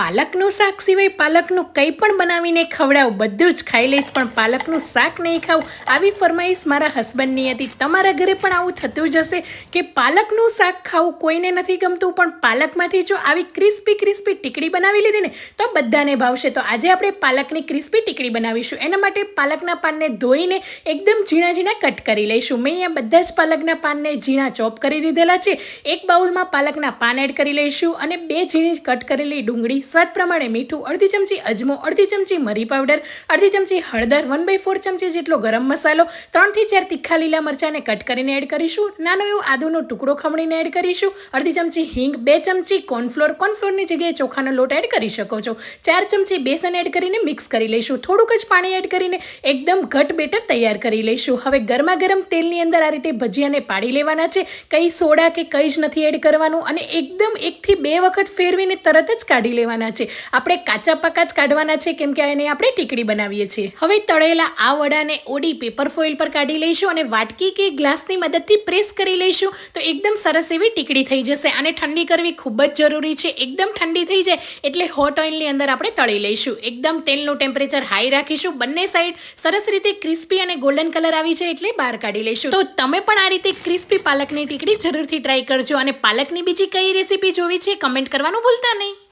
પાલકનું શાક સિવાય પાલકનું કંઈ પણ બનાવીને ખવડાવું, બધું જ ખાઈ લઈશ, પણ પાલકનું શાક નહીં ખાવું. આવી ફરમાઈશ મારા હસબન્ડની હતી. તમારા ઘરે પણ આવું થતું જ હશે કે પાલકનું શાક ખાવું કોઈને નથી ગમતું, પણ પાલકમાંથી જો આવી ક્રિસ્પી ક્રિસ્પી ટીકડી બનાવી લીધી ને, તો બધાને ભાવશે. તો આજે આપણે પાલકની ક્રિસ્પી ટીકડી બનાવીશું. એના માટે પાલકના પાનને ધોઈને એકદમ ઝીણા ઝીણા કટ કરી લઈશું. મેં અહીંયા બધા જ પાલકના પાનને ઝીણા ચોપ કરી દીધેલા છે. એક બાઉલમાં પાલકના પાન એડ કરી લઈશું અને બે ઝીણી કટ કરેલી ડુંગળી સ્વાદ પ્રમાણે મીઠું, અડધી ચમચી અજમો, અડધી ચમચી મરી પાવડર અડધી ચમચી હળદર વન બાય ફોર ચમચી જેટલો ગરમ મસાલો, ત્રણથી ચાર તીખા લીલા મરચાંને કટ કરીને એડ કરીશું. નાનો એવો આદુનો ટુકડો ખમણીને એડ કરીશું. અડધી ચમચી હિંગ, બે ચમચી કોર્નફ્લોર કોર્નફ્લોરની જગ્યાએ ચોખાનો લોટ એડ કરી શકો છો. ચાર ચમચી બેસન એડ કરીને મિક્સ કરી લઈશું. થોડુંક જ પાણી એડ કરીને એકદમ ઘટ બેટર તૈયાર કરી લઈશું. હવે ગરમા ગરમ તેલની અંદર આ રીતે ભજીયાને પાડી લેવાના છે. કંઈ સોડા કે કંઈ જ નથી એડ કરવાનું અને એકદમ એકથી બે વખત ફેરવીને તરત જ કાઢી લેવાના. છે. આપણે કાચા પાકા જ કાઢવાના છે કેમ કે એને આપણે ટીકડી બનાવીએ છીએ. હવે તળેલા આ વડાને ઓડી પેપર ફોઇલ પર કાઢી લઈશું અને વાટકી કે ગ્લાસની મદદથી પ્રેસ કરી લઈશું તો એકદમ સરસ એવી ટીકડી થઈ જશે. આને ઠંડી કરવી ખૂબ જ જરૂરી છે. એકદમ ઠંડી થઈ જાય એટલે હોટ ઓઇલની અંદર આપણે તળી લઈશું. એકદમ તેલનું ટેમ્પરેચર હાઈ રાખીશું. બંને સાઈડ સરસ રીતે ક્રિસ્પી અને ગોલ્ડન કલર આવી જાય એટલે બહાર કાઢી લઈશું. તો તમે પણ આ રીતે ક્રિસ્પી પાલકની ટીકડી જરૂરથી ટ્રાય કરજો અને પાલકની બીજી કઈ રેસીપી જોવી છે? કમેન્ટ કરવાનું ભૂલતા નહીં.